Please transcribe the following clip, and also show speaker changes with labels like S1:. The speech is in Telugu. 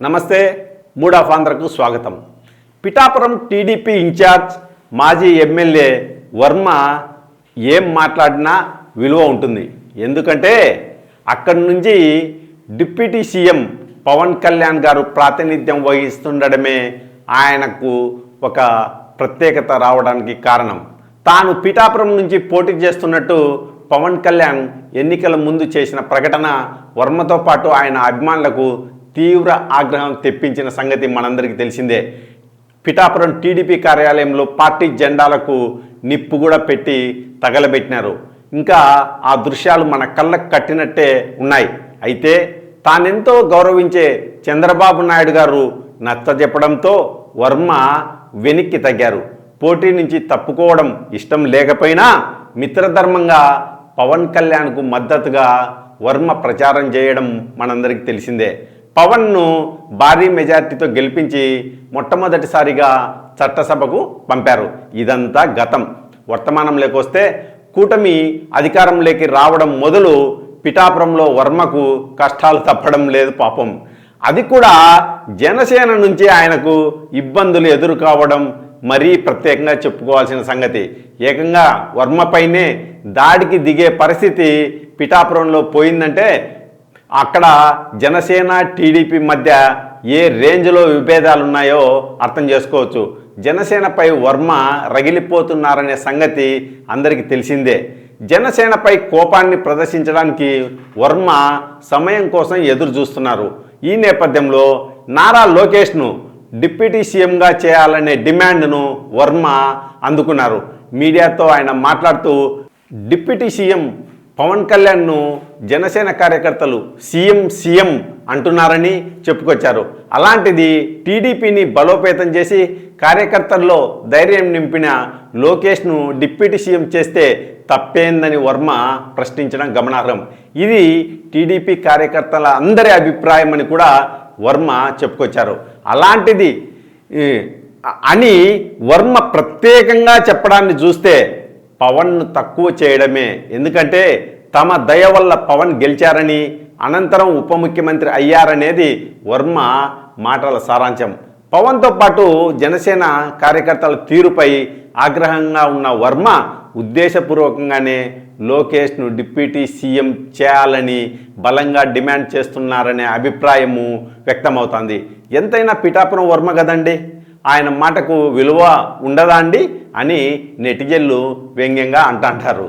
S1: నమస్తే మూడ్ ఆఫ్ ఆంధ్రకు స్వాగతం. పిఠాపురం టీడీపీ ఇన్ఛార్జ్ మాజీ ఎమ్మెల్యే వర్మ ఏం మాట్లాడినా విలువ ఉంటుంది. ఎందుకంటే అక్కడి నుంచి డిప్యూటీ సీఎం పవన్ కళ్యాణ్ గారు ప్రాతినిధ్యం వహిస్తుండడమే ఆయనకు ఒక ప్రత్యేకత రావడానికి కారణం. తాను పిఠాపురం నుంచి పోటీ చేస్తున్నట్టు పవన్ కళ్యాణ్ ఎన్నికల ముందు చేసిన ప్రకటన వర్మతో పాటు ఆయన అభిమానులకు తీవ్ర ఆగ్రహం తెప్పించిన సంగతి మనందరికీ తెలిసిందే. పిఠాపురం టీడీపీ కార్యాలయంలో పార్టీ జెండాలకు నిప్పు కూడా పెట్టి తగలబెట్టినారు. ఇంకా ఆ దృశ్యాలు మన కళ్ళకు కట్టినట్టే ఉన్నాయి. అయితే తానెంతో గౌరవించే చంద్రబాబు నాయుడు గారు నచ్చజెప్పడంతో వర్మ వెనక్కి తగ్గారు. పోటీ నుంచి తప్పుకోవడం ఇష్టం లేకపోయినా మిత్రధర్మంగా పవన్ కళ్యాణ్కు మద్దతుగా వర్మ ప్రచారం చేయడం మనందరికీ తెలిసిందే. పవన్ను భారీ మెజార్టీతో గెలిపించి మొట్టమొదటిసారిగా చట్టసభకు పంపారు. ఇదంతా గతం. వర్తమానం లేకొస్తే కూటమి అధికారంలోకి రావడం మొదలు పిఠాపురంలో వర్మకు కష్టాలు తప్పడం లేదు పాపం. అది కూడా జనసేన నుంచి ఆయనకు ఇబ్బందులు ఎదురు కావడం మరీ ప్రత్యేకంగా చెప్పుకోవాల్సిన సంగతి. ఏకంగా వర్మపైనే దాడికి దిగే పరిస్థితి పిఠాపురంలో పోయిందంటే అక్కడ జనసేన టీడీపీ మధ్య ఏ రేంజ్లో విభేదాలు ఉన్నాయో అర్థం చేసుకోవచ్చు. జనసేనపై వర్మ రగిలిపోతున్నారనే సంగతి అందరికీ తెలిసిందే. జనసేనపై కోపాన్ని ప్రదర్శించడానికి వర్మ సమయం కోసం ఎదురు చూస్తున్నారు. ఈ నేపథ్యంలో నారా లోకేష్ను డిప్యూటీ సీఎంగా చేయాలనే డిమాండ్ను వర్మ అందుకున్నారు. మీడియాతో ఆయన మాట్లాడుతూ డిప్యూటీ సీఎం పవన్ కళ్యాణ్ను జనసేన కార్యకర్తలు సీఎం సీఎం అంటున్నారని చెప్పుకొచ్చారు. అలాంటిది టీడీపీని బలోపేతం చేసి కార్యకర్తల్లో ధైర్యం నింపిన లోకేష్ను డిప్యూటీ సీఎం చేస్తే తప్పేందని వర్మ ప్రశ్నించడం గమనార్హం. ఇది టీడీపీ కార్యకర్తల అందరి అభిప్రాయం అని కూడా వర్మ చెప్పుకొచ్చారు. అలాంటిది అని వర్మ ప్రత్యేకంగా చెప్పడాన్ని చూస్తే పవన్ను తక్కువ చేయడమే. ఎందుకంటే తమ దయ వల్ల పవన్ గెలిచారని అనంతరం ఉప ముఖ్యమంత్రి అయ్యారనేది వర్మ మాటల సారాంశం. పవన్తో పాటు జనసేన కార్యకర్తల తీరుపై ఆగ్రహంగా ఉన్న వర్మ ఉద్దేశపూర్వకంగానే లోకేష్ను డిప్యూటీ సీఎం చేయాలని బలంగా డిమాండ్ చేస్తున్నారనే అభిప్రాయము వ్యక్తమవుతోంది. ఎంతైనా పిఠాపురం వర్మ కదండి? ఆయన మాటకు విలువ ఉండదా అండి? అని నెటిజన్లు వ్యంగ్యంగా అంటుంటారు